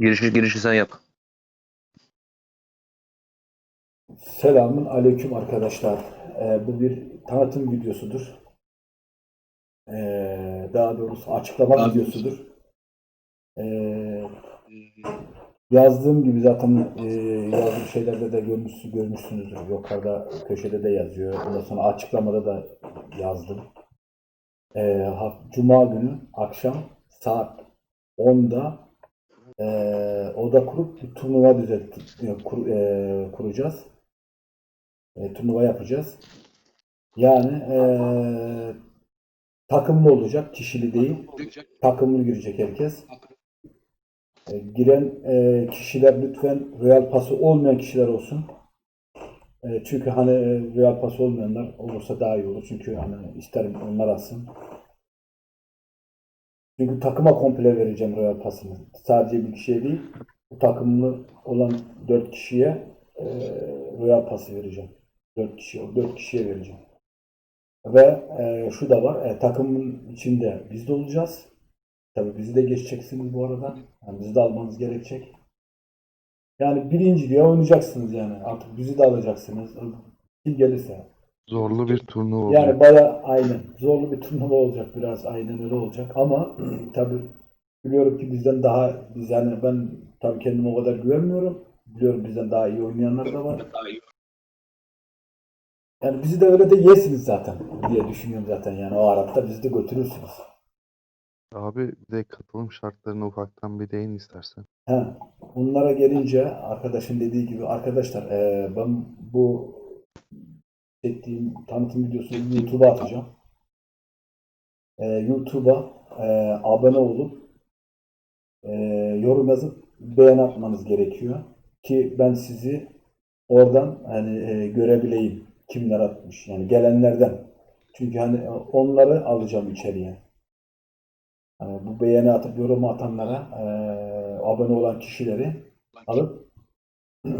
Girişi, girişi sen yap. Selamun aleyküm arkadaşlar. Ee, bu bir tanıtım videosudur. Ee, daha doğrusu açıklama videosudur. Ee, yazdığım gibi zaten e, yazdığım şeylerde de görmüş, görmüşsünüzdür. Yukarıda köşede de yazıyor. Ondan sonra açıklamada da yazdım. Ee, Cuma günü akşam saat 10'da e, oda kurup turnuva düzelt, e, kur- e, kuracağız e, turnuva yapacağız. Yani e, takımlı olacak, kişili değil. Takımlı girecek herkes. E, giren e, kişiler lütfen Real pası olmayan kişiler olsun. E, çünkü hani e, Real pası olmayanlar olursa daha iyi olur. Çünkü hani isterim onlar alsın. Çünkü takıma komple vereceğim Real pasını. Sadece bir kişiye değil. Bu takımlı olan 4 kişiye e, Real pası vereceğim. 4 kişi, 4 kişiye vereceğim. Ve e, şu da var, e, takımın içinde biz de olacağız. Tabii bizi de geçeceksiniz bu arada. Yani bizi de almanız gerekecek. Yani birinci diye oynayacaksınız yani. Artık bizi de alacaksınız. Kim gelirse. Zorlu bir turnuva olacak. Yani baya aynen. Zorlu bir turnuva olacak biraz. Aynen öyle olacak. Ama tabii biliyorum ki bizden daha biz yani ben tabii kendime o kadar güvenmiyorum. Biliyorum bizden daha iyi oynayanlar da var. Yani bizi de öyle de yesiniz zaten diye düşünüyorum zaten yani o Arap'ta bizi de götürürsünüz. Abi bir de katılım şartlarına ufaktan bir değin istersen. He, bunlara gelince arkadaşın dediği gibi arkadaşlar eee, ben bu çektiğim tanıtım videosunu YouTube'a atacağım. Eee, YouTube'a eee, abone olup eee, yorum yazıp beğen atmanız gerekiyor ki ben sizi oradan hani eee, görebileyim kimler atmış yani gelenlerden. Çünkü hani e, onları alacağım içeriye. Hani bu beğeni atıp yorum atanlara eee, abone olan kişileri alıp eee,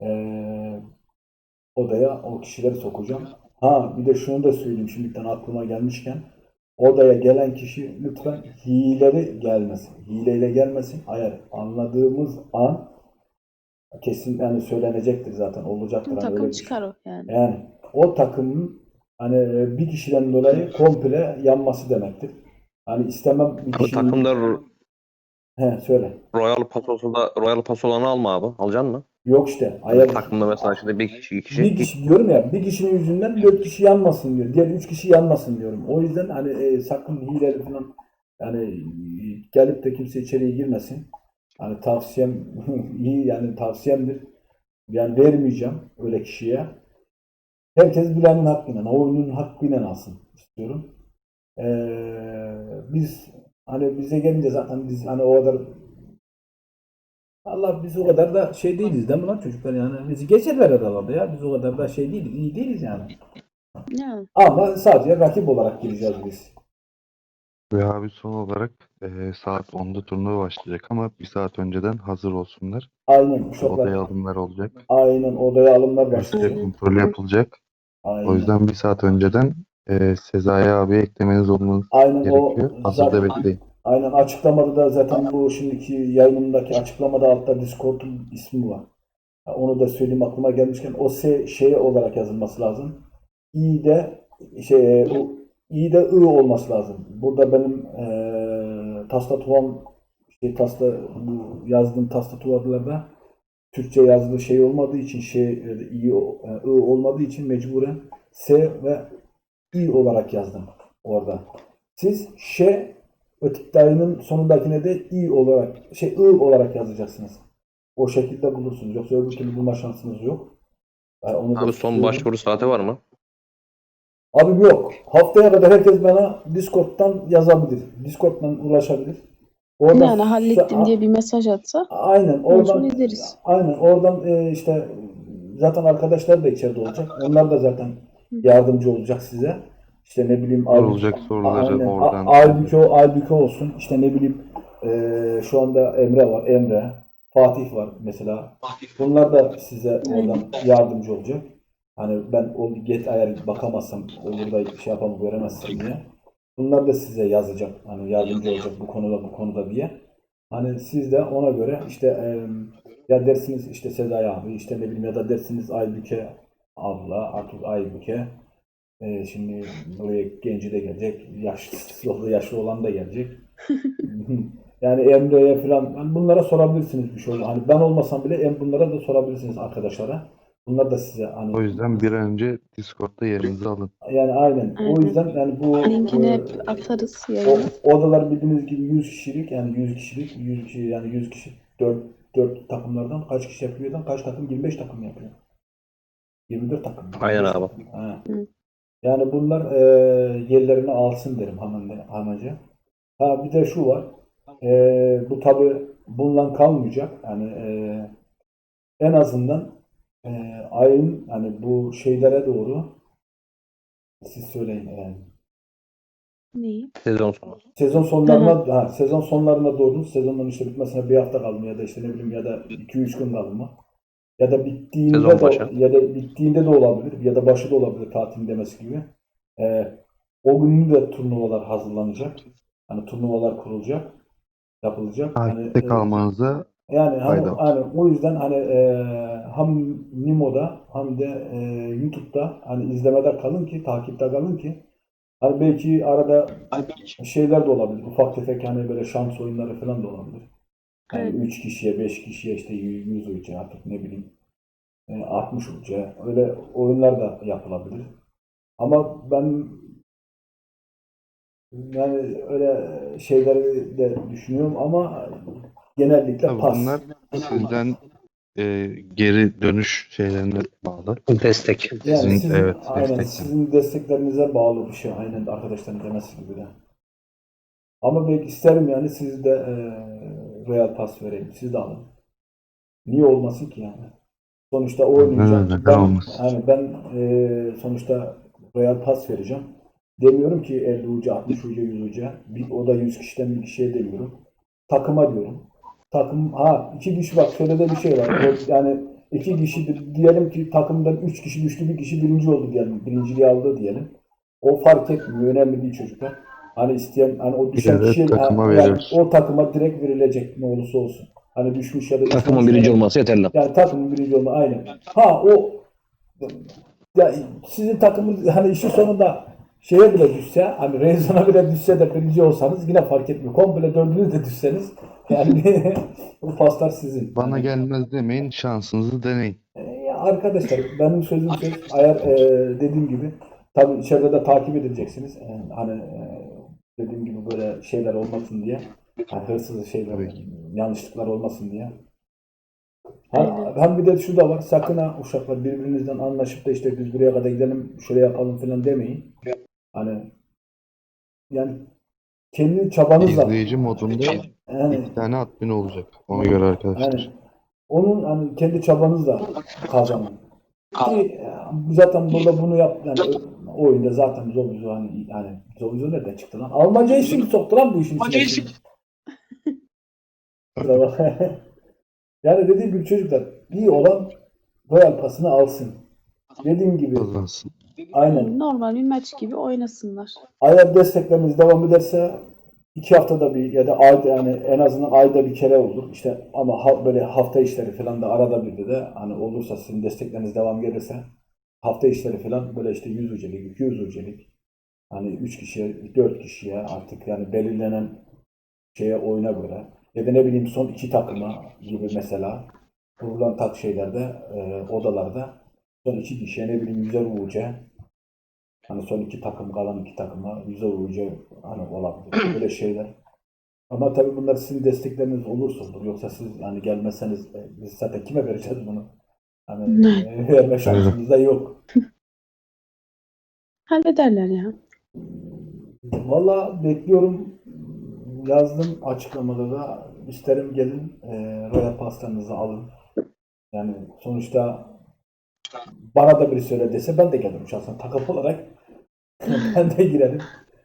odaya o kişileri sokacağım. Ha bir de şunu da söyleyeyim şimdiden aklıma gelmişken odaya gelen kişi lütfen hileleri gelmesin. Hileyle gelmesin. Eğer anladığımız an kesin yani söylenecektir zaten olacaktır. Hani öyle Takım bir şey. çıkar o yani. Yani o takımın hani bir kişiden dolayı komple yanması demektir. Hani istemem bir Bu kişinin... takımda He söyle. Royal Pass olsa da Royal Pass olanı alma abi. Alacaksın mı? Yok işte. Ayar, takımda mesela işte bir kişi, iki kişi. bir kişi diyorum ya bir kişinin yüzünden dört kişi yanmasın diyor. Diğer üç kişi yanmasın diyorum. O yüzden hani e, sakın hileli falan yani e, gelip de kimse içeriye girmesin. Hani tavsiyem iyi yani tavsiyemdir. Yani vermeyeceğim öyle kişiye. Herkes bilenin hakkıyla, oyunun hakkıyla alsın istiyorum. Ee, biz hani bize gelince zaten biz hani o kadar Allah biz o kadar da şey değiliz değil mi lan çocuklar yani bizi geçerler herhalde ya biz o kadar da şey değiliz iyi değiliz yani. Yani Ama sadece rakip olarak gireceğiz biz. Ve abi son olarak eee, saat 10'da turnuva başlayacak ama bir saat önceden hazır olsunlar. Aynen Odaya uşaklar. alımlar olacak. Aynen odaya alımlar Üste başlıyor. kontrol yapılacak. Aynen. O yüzden bir saat önceden eee Sezai abiye eklemeniz olmanız Aynen o gerekiyor. Hazırda zaten, bekleyin. Aynen açıklamada da zaten bu şimdiki yayınımdaki açıklamada altta Discord'un ismi var. Onu da söyleyeyim aklıma gelmişken o S şey olarak yazılması lazım. İ de şey o İ de I olması lazım. Burada benim eee tastaturam şey tasta bu yazdığım tastatuarlarda Türkçe yazılı şey olmadığı için şey i, o- e, I olmadığı için mecburen S ve İ olarak yazdım orada. Siz Ş dayının sonundakine de İ olarak şey I olarak yazacaksınız. O şekilde bulursunuz. Yoksa öbür türlü bulma şansınız yok. Yani onu da Abi son başvuru saati var mı? Abim yok. Haftaya kadar herkes bana Discord'dan yazabilir. Discord'dan ulaşabilir. Oradan yani hallettim diye bir mesaj atsa Aynen oradan ederiz. aynen oradan e, işte zaten arkadaşlar da içeride olacak. Onlar da zaten yardımcı olacak size. İşte ne bileyim Sorulacak soruları Aynen. oradan. Olsun. İşte ne bileyim e, şu anda Emre var. Emre. Fatih var mesela. Bunlar da size oradan yardımcı olacak. Hani ben o get eğer bakamazsam olur da şey yapamam göremezsem diye. Bunlar da size yazacak. Hani yardımcı olacak bu konuda bu konuda diye. Hani siz de ona göre işte e, ya dersiniz işte Sezai abi işte ne bileyim ya da dersiniz Aybüke abla artık Aybüke e, şimdi buraya genci de gelecek yaşlı yaşlı olan da gelecek. Yani Emre'ye falan yani bunlara sorabilirsiniz bir şey. Hani ben olmasam bile em bunlara da sorabilirsiniz arkadaşlara. Bunlar da size hani O yüzden bir an önce Discord'da yerinizi alın. yani aynen. O Aynen. yüzden yani bu Linkini e, hep atarız yayına. o, odalar bildiğiniz gibi 100 kişilik yani 100 kişilik 100 kişi yani 100 kişi 4 4 takımlardan kaç kişi yapıyordan kaç takım 25 takım yapıyor. 24 takım. Aynen abi. Ha. Hı. Yani bunlar e, yerlerini alsın derim hemen Hamaca. Ha bir de şu var. E, bu tabi bundan kalmayacak. Yani e, en azından e, ayın hani bu şeylere doğru siz söyleyin yani. Neyi? Sezon sonu. Sezon sonlarına ha, sezon sonlarına doğru sezonun işte bitmesine bir hafta kaldı ya da işte ne bileyim ya da 2-3 gün kaldı mı? Ya da bittiğinde Sezon de başı. ya da bittiğinde de olabilir ya da başı da olabilir tatil demesi gibi. Ee, o günün de turnuvalar hazırlanacak. Hani turnuvalar kurulacak, yapılacak. Hani, Takipte e, kalmanıza yani hani, hani o yüzden hani e, hem Nimo'da hem de e, YouTube'da hani izlemede kalın ki, takipte kalın ki hani belki arada şeyler de olabilir. Ufak tefek hani böyle şans oyunları falan da olabilir. Yani Evet. 3 kişiye, 5 kişiye işte 100 uca artık ne bileyim e, 60 uca öyle oyunlar da yapılabilir. Ama ben yani öyle şeyleri de düşünüyorum ama genellikle tabii pas. bunlar sizden e, geri dönüş şeylerine bağlı. Destek. Yani Sizin, sizin, evet, aynen destekler. sizin desteklerinize bağlı bir şey. Aynen arkadaşların demesi gibi de. Ama belki isterim yani siz de e, Royal Pass vereyim. Siz de alın. Niye olmasın ki yani? Sonuçta o oynayacak. Ben, olmasın? yani ben e, sonuçta Royal Pass vereceğim. Demiyorum ki 50 uca, 60 uca, 100 uca. Bir, o da 100 kişiden bir kişiye demiyorum. Takıma diyorum. Takım, ha iki kişi bak şöyle de bir şey var. Yani iki kişi diyelim ki takımdan üç kişi düştü bir kişi birinci oldu diyelim. Birinciliği aldı diyelim. O fark etmiyor. Önemli değil çocuklar. Hani isteyen hani o düşen de kişiye takıma yani o takıma direkt verilecek ne olursa olsun. Hani düşmüş ya da Takımın birinci olması yeterli. yani takımın birinci olma aynen. Ha o ya sizin takımın hani işin sonunda şeye bile düşse hani Rezon'a bile düşse de birinci olsanız yine fark etmiyor. Komple dördünüz de düşseniz yani bu paslar sizin. Bana gelmez demeyin, şansınızı deneyin. e, ya arkadaşlar benim sözüm söz. Eğer e, dediğim gibi tabii içeride de takip edileceksiniz. E, hani e, dediğim gibi böyle şeyler olmasın diye. Yani hırsız şeyler, Tabii ki. yanlışlıklar olmasın diye. Ha, hem bir de şu da var. Sakın ha uşaklar birbirinizden anlaşıp da işte biz buraya kadar gidelim, şöyle yapalım falan demeyin. Hani yani kendi çabanızla İzleyici modunda yani, iki tane admin olacak. Ona göre arkadaşlar. yani onun hani kendi çabanızla kazanın. Ki e, zaten burada bunu yap yani o oyunda zaten Zobizo hani yani Zobizo nereden çıktı lan? Almanca isim soktu lan bu işin içine. Kusura bakma. yani dediğim gibi çocuklar iyi olan Royal pasını alsın. Dediğim gibi Kazansın. aynen. Normal bir maç gibi oynasınlar. Eğer destekleriniz devam ederse iki haftada bir ya da ayda yani en azından ayda bir kere olur. İşte ama ha- böyle hafta işleri falan da arada bir de hani olursa sizin destekleriniz devam gelirse hafta işleri falan böyle işte 100 ucelik, 200 ucelik hani 3 kişiye, 4 kişiye artık yani belirlenen şeye oyuna göre ya da ne bileyim son iki takıma gibi mesela kurulan tak şeylerde e, odalarda son iki kişiye ne bileyim 100'er UC Hani son iki takım kalan iki takıma yüze uyucu hani olabilir. Böyle şeyler. Ama tabii bunlar sizin destekleriniz olursa olur. Yoksa siz hani gelmezseniz e, biz zaten kime vereceğiz bunu? Hani verme şansımız da yok. Hallederler ya. Valla bekliyorum. Yazdım açıklamada da isterim gelin e, Royal Pass'larınızı alın. Yani sonuçta bana da biri söyle dese ben de gelirim şahsen takım olarak. ben de girerim.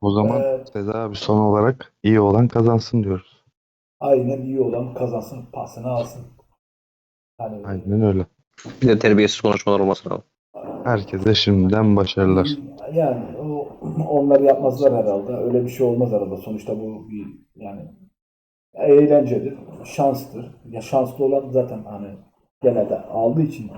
O zaman Ee, Seza abi son olarak iyi olan kazansın diyoruz. Aynen iyi olan kazansın, pasını alsın. Hani Aynen öyle. Bir de terbiyesiz konuşmalar olmasın abi. Herkese şimdiden başarılar. yani o onlar yapmazlar herhalde. Öyle bir şey olmaz herhalde. Sonuçta bu bir yani eğlencedir, şanstır. Ya şanslı olan zaten hani genelde aldığı için.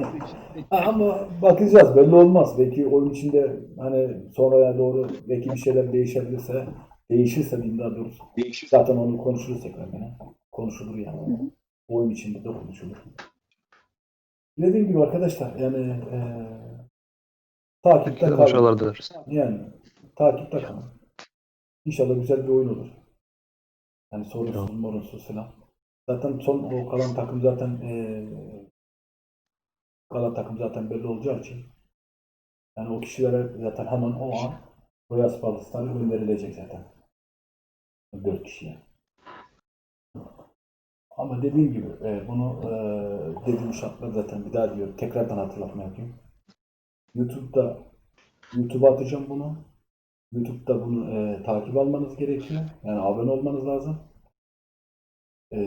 Ama bakacağız belli olmaz. Belki oyun içinde hani sonraya doğru belki bir şeyler değişebilirse değişirse diyeyim daha doğrusu. Zaten onu konuşuruz tekrar yine. Konuşulur yani. Oyun içinde de konuşulur. Dediğim gibi arkadaşlar yani eee takipte kalın. Yani takipte kalın. İnşallah güzel bir oyun olur. Yani sorunsuz, morunsuz falan. Zaten son o kalan takım zaten eee kalan takım zaten belli olacağı için yani o kişilere zaten hemen o an Royal Spals'tan gönderilecek zaten. Dört kişiye. Ama dediğim gibi e, bunu e, dediğim şartlar zaten bir daha diyorum. Tekrardan hatırlatma yapayım. YouTube'da YouTube'a atacağım bunu. YouTube'da bunu e, takip almanız gerekiyor. Yani abone olmanız lazım. E,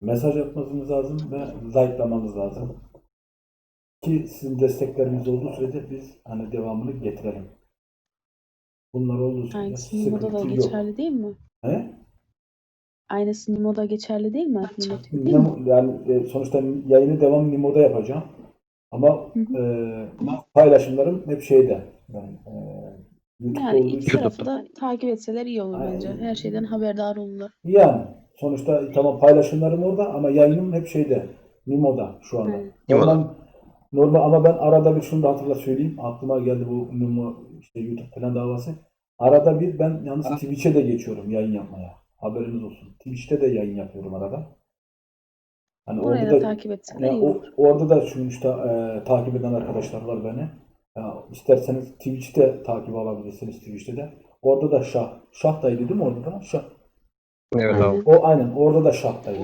mesaj atmanız lazım ve like'lamanız lazım. Ki sizin destekleriniz olduğu sürece biz hani devamını getirelim. Bunlar olduğu sürece Aynısı Nimo'da da sıkıntı yok. geçerli değil mi? He? Aynısı Nimo'da geçerli değil mi? Nimo değil mi? Yani e, sonuçta yayını devam Nimo'da yapacağım. Ama Hı hı. e, paylaşımlarım hep şeyde. Yani, e, YouTube'da Yani iki tarafı da takip etseler iyi olur bence. Aynen. Her şeyden haberdar olurlar. Yani sonuçta tamam paylaşımlarım orada ama yayınım hep şeyde. Nimo'da şu anda. Evet. Nimo'da. Normal, normal ama ben arada bir şunu da hatırla söyleyeyim. Aklıma geldi bu Nimo işte YouTube falan davası. Arada bir ben yalnız Twitch'e de geçiyorum yayın yapmaya. Haberiniz olsun. Twitch'te de yayın yapıyorum arada. Hani Oraya orada da da takip etseler Yani iyi o- olur. orada da sonuçta e, takip eden arkadaşlar var beni. Ya, isterseniz Twitch'te takip alabilirsiniz Twitch'te de. Orada da Şah. Şah'taydı değil mi orada da? Şah. Evet abi. O aynen orada da Şah'taydı.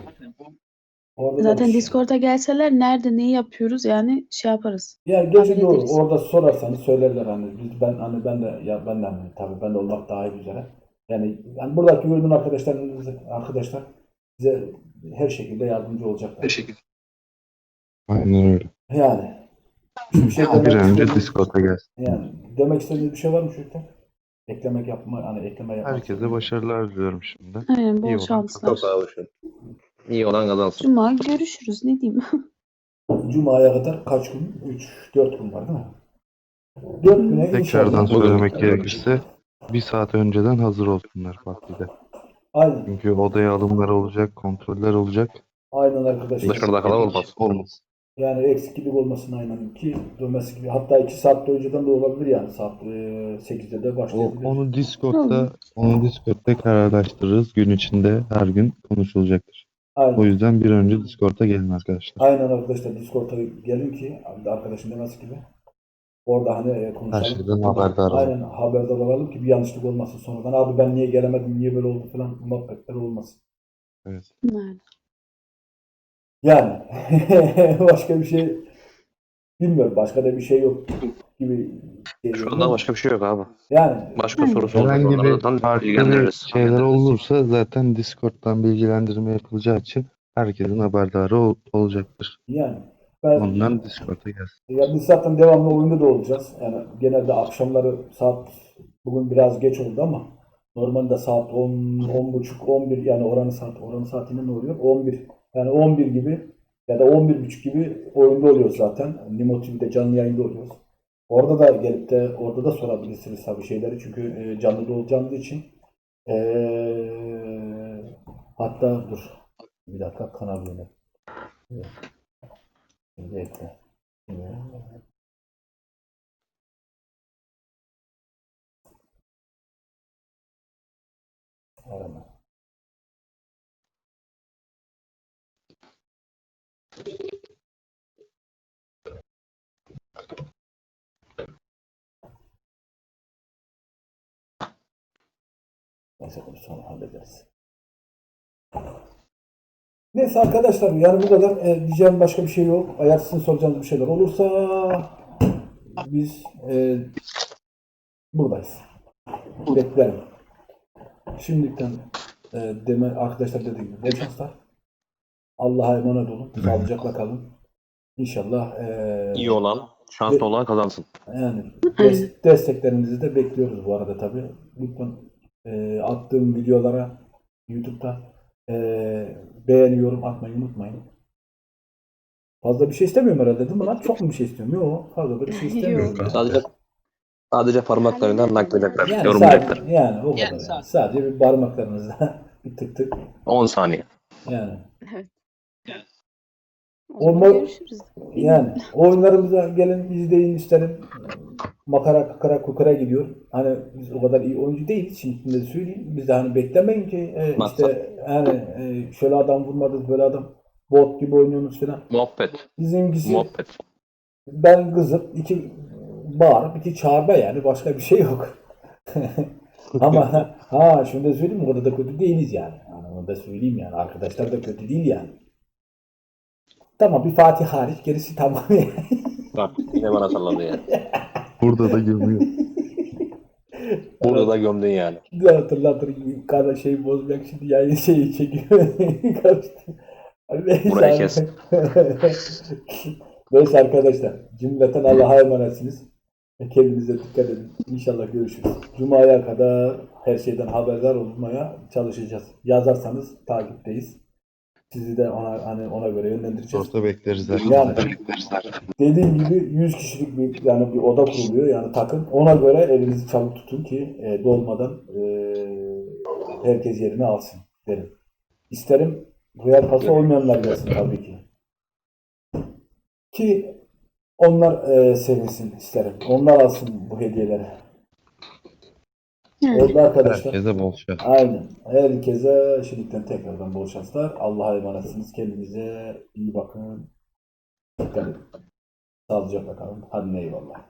Orada da Zaten Şah. Discord'a gelseler nerede neyi yapıyoruz yani şey yaparız. Ya gece. Orada sorarsanız söylerler hani biz ben hani ben de ya ben de hani tabii ben de olmak daha iyi üzere. Yani, yani buradaki gördüğün arkadaşlarınız arkadaşlar size her şekilde yardımcı olacaklar. Aynen öyle. Yani bir şey Bir önce Discord'a gelsin. Yani demek istediğiniz bir şey var mı çocuklar? Eklemek yapma, hani ekleme yapmak. Herkese başarılar diliyorum şimdi. Aynen bol İyi olan şanslar. Olun. İyi olan kazansın. Cuma görüşürüz ne diyeyim. Cuma'ya kadar kaç gün? 3-4 gün var değil mi? 4 güne Tekrardan söylemek gerekirse bir saat önceden hazır olsunlar partide. Aynen, Çünkü odaya alımlar olacak, kontroller olacak. aynen arkadaşlar. Dışarıda kalan olmaz. Olmaz. Yani eksiklik olmasın aynen ki dönmesi gibi. Hatta 2 saat önceden de olabilir yani saat e, 8'de de O, başlayabilir. onu Discord'da onu Discord'da kararlaştırırız. Gün içinde her gün konuşulacaktır. O Aynen. yüzden bir önce Discord'a gelin arkadaşlar. Aynen arkadaşlar Discord'a gelin ki arkadaşın demesi gibi. Orada hani e, Her konuşalım. şeyden haberdar. Aynen haberdar olalım ki bir yanlışlık olmasın sonradan. Abi ben niye gelemedim, niye böyle oldu falan muhabbetler olmasın. Evet. Yani. Yani başka bir şey bilmiyorum. Başka da bir şey yok gibi. Şu anda başka bir şey yok abi. Yani Başka Aynen. sorusu Herhangi bir bilgilendiririz. şeyler olursa zaten Discord'dan bilgilendirme yapılacağı için herkesin haberdarı ol- olacaktır. yani ben Ondan Discord'a gelsin. ya biz zaten devamlı oyunda da olacağız. Yani genelde akşamları saat bugün biraz geç oldu ama normalde saat 10 10 buçuk 11 yani oranın saat oranın saatinde ne oluyor? 11 yani 11 gibi ya da 11 buçuk gibi oyunda oluyoruz zaten. Nimo TV'de canlı yayında oluyoruz. Orada da gelip de orada da sorabilirsiniz tabii şeyleri çünkü e, canlı da olacağımız için. E, hatta dur bir dakika kanal yönet. Evet. Şimdi- Arama. Neyse bunu sonra hallederiz. Neyse arkadaşlar yani bu kadar. E, diyeceğim başka bir şey yok. Eğer sizin soracağınız bir şeyler olursa biz e, buradayız. Beklerim. Şimdiden e, deme arkadaşlar dediğim gibi bol şanslar. Allah'a emanet olun. Sağlıcakla kalın. İnşallah e, İyi olan, şanslı olan kazansın. yani des- desteklerinizi de bekliyoruz bu arada tabii. Lütfen e, attığım videolara YouTube'da. Ee, beğeni, yorum atmayı unutmayın. Fazla bir şey istemiyorum herhalde değil mi lan? Çok mu bir şey istiyorum? Yok. Fazla bir şey istemiyorum. Yok. Sadece sadece parmaklarından nakledecekler. Yani yorumlayacaklar. sadece, yani o kadar. Yani Yani. sadece. Sadece bir parmaklarınızla bir tık tık 10 saniye. yani. O zaman görüşürüz. Yani oyunlarımıza gelin izleyin isterim. Makara kakara kukara gidiyor. Hani biz o kadar iyi oyuncu değiliz. Şimdi de söyleyeyim. Biz de hani beklemeyin ki e, işte yani e, şöyle adam vurmadınız böyle adam bot gibi oynuyorsunuz falan. Muhabbet. Bizimkisi Muhabbet. ben kızıp iki bağırıp iki çağırma yani başka bir şey yok. Ama ha şunu da söyleyeyim o kadar da kötü değiliz yani. yani. Onu da söyleyeyim yani. Arkadaşlar da kötü değil yani. Tamam bir Fatih hariç gerisi tamam yani. Bak yine bana salladı yani. Burada da gömüyor. Burada da gömdün yani. Bir hatırlatır kara şey bozmak şimdi yayın şeyi çekiyor. Karıştı. Neyse Burayı kes. Neyse arkadaşlar. Cümleten Allah'a emanetsiniz. Kendinize dikkat edin. İnşallah görüşürüz. Cuma'ya kadar her şeyden haberdar olmaya çalışacağız. Yazarsanız takipteyiz. Sizi de ona hani ona göre yönlendireceğiz. Orta bekleriz Yani herkese. dediğim gibi 100 kişilik bir yani bir oda kuruluyor yani takım. Ona göre elinizi çabuk tutun ki e, dolmadan e, herkes yerini alsın derim. İsterim Real pası olmayanlar gelsin tabii ki. Ki onlar e, sevinsin isterim. Onlar alsın bu hediyeleri. Evet. Oldu arkadaşlar. Herkese bol şans. Aynen. Herkese şimdiden tekrardan bol şanslar. Allah'a emanetsiniz. Kendinize iyi bakın. Dikkat edin. Sağlıcakla kalın. Hadi eyvallah.